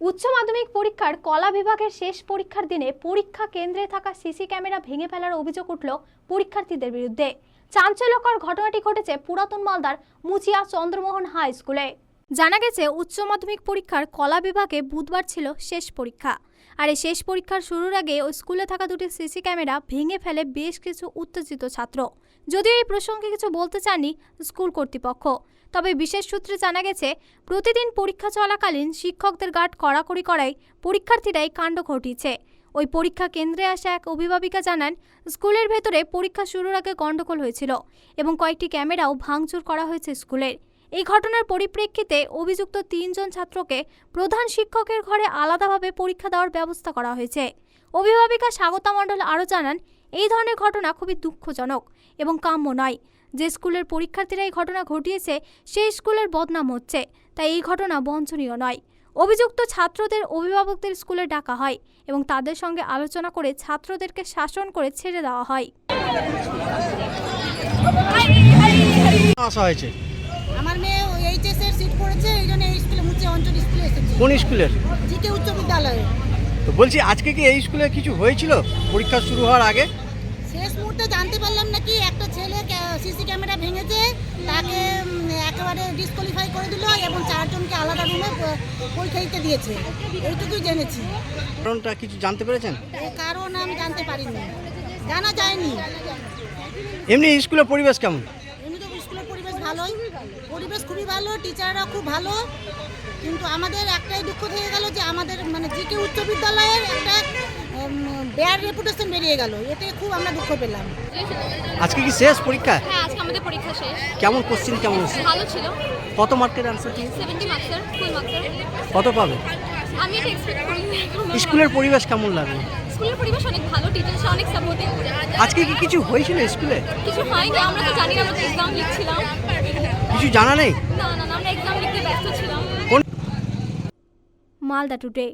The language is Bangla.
উচ্চ মাধ্যমিক পরীক্ষার কলা বিভাগের শেষ পরীক্ষার দিনে পরীক্ষা কেন্দ্রে থাকা সিসি ক্যামেরা ভেঙে ফেলার অভিযোগ উঠল পরীক্ষার্থীদের বিরুদ্ধে। চাঞ্চল্যকর ঘটনাটি ঘটেছে পুরাতন মালদার মুচিয়া চন্দ্রমোহন হাই স্কুলে। জানা গেছে, উচ্চ মাধ্যমিক পরীক্ষার কলা বিভাগে বুধবার ছিল শেষ পরীক্ষা। আর এই শেষ পরীক্ষার শুরুর আগে ওই স্কুলে থাকা দুটি সিসি ক্যামেরা ভেঙে ফেলে বেশ কিছু উত্তেজিত ছাত্র। যদিও এই প্রসঙ্গে কিছু বলতে চাননি স্কুল কর্তৃপক্ষ। তবে বিশেষ সূত্রে জানা গেছে, প্রতিদিন পরীক্ষা চলাকালীন শিক্ষকদের গার্ড কড়াকড়ি করায় পরীক্ষার্থীরাই কাণ্ড ঘটিয়েছে। ওই পরীক্ষা কেন্দ্রে আসা এক অভিভাবিকা জানান, স্কুলের ভেতরে পরীক্ষা শুরুর আগে গণ্ডগোল হয়েছিল এবং কয়েকটি ক্যামেরাও ভাঙচুর করা হয়েছে স্কুলের। এই ঘটনার পরিপ্রেক্ষিতে অভিযুক্ত তিনজন ছাত্রকে প্রধান শিক্ষকের ঘরে আলাদাভাবে পরীক্ষা দেওয়ার ব্যবস্থা করা হয়েছে। অভিভাবিকা স্বাগতা মণ্ডল আরও জানান, এই ধরনের ঘটনা খুবই দুঃখজনক এবং কাম্য নয়। যে স্কুলের পরীক্ষার্থীরা এই ঘটনা ঘটিয়েছে, সেই স্কুলের বদনাম হচ্ছে, তাই এই ঘটনা বঞ্চনীয় নয়। অভিযুক্ত ছাত্রদের অভিভাবকদের স্কুলে ডাকা হয় এবং তাদের সঙ্গে আলোচনা করে ছাত্রদেরকে শাসন করে ছেড়ে দেওয়া হয়। আসা হয়েছে। আমার মেয়ে এইচএস এর সিট পড়েছে এই জন্য এই স্কুলে মুচে অঞ্চল স্কুলে এসেছে। কোন স্কুলের? জিকে উচ্চ বিদ্যালয়ে। তো বলছি আজকে কি এই স্কুলে কিছু হয়েছিল? পরীক্ষা শুরু হওয়ার আগে? শেষ মুহূর্তে জানতে পারলাম নাকি একটা ছেলে সিসি ক্যামেরা ভেঙেছে তাকে একেবারে ডিসকোয়ালিফাই করে দিল এবং চারজনকে আলাদা রুমে পরীক্ষা দিতে দিয়েছে। এইটুকুই জেনেছি। কারণটা কিছু জানতে পেরেছেন? কারণ আমি জানতে পারিনি। জানা যায়নি। এমনি স্কুলের পরিবেশ কেমন এমনি তো স্কুলের পরিবেশ ভালোই পরিবেশ খুবই ভালো টিচাররা খুব ভালো। কিন্তু আমাদের একটাই দুঃখ থেকে গেল যে আমাদের মানে জিকে উচ্চ বিদ্যালয়ের একটা ব্যাড রেপুটেশন বেরিয়ে গেল। এতে খুব আমরা দুঃখ পেলাম। আজকে কি শেষ পরীক্ষা? হ্যাঁ আজকে আমাদের পরীক্ষা শেষ। কেমন কোশ্চেন কেমন হচ্ছে ভালো ছিল। কত মার্কের আনসার কি? সেভেন্টি মার্কসের ফুল মার্কসের কত পাবে? আমি এটা এক্সপেক্ট করিনি। স্কুলের পরিবেশ কেমন লাগল? স্কুলের পরিবেশ অনেক ভালো টিচার্স অনেক সাপোর্টিভ আজকে কি কিছু হয়েছিল স্কুলে? কিছু হয়নি আমরা তো জানি না আমরা তো এক্সাম লিখছিলাম। কিছু জানা নেই? না না না আমরা এক্সাম লিখতে ব্যস্ত ছিলাম। মালদা টুডে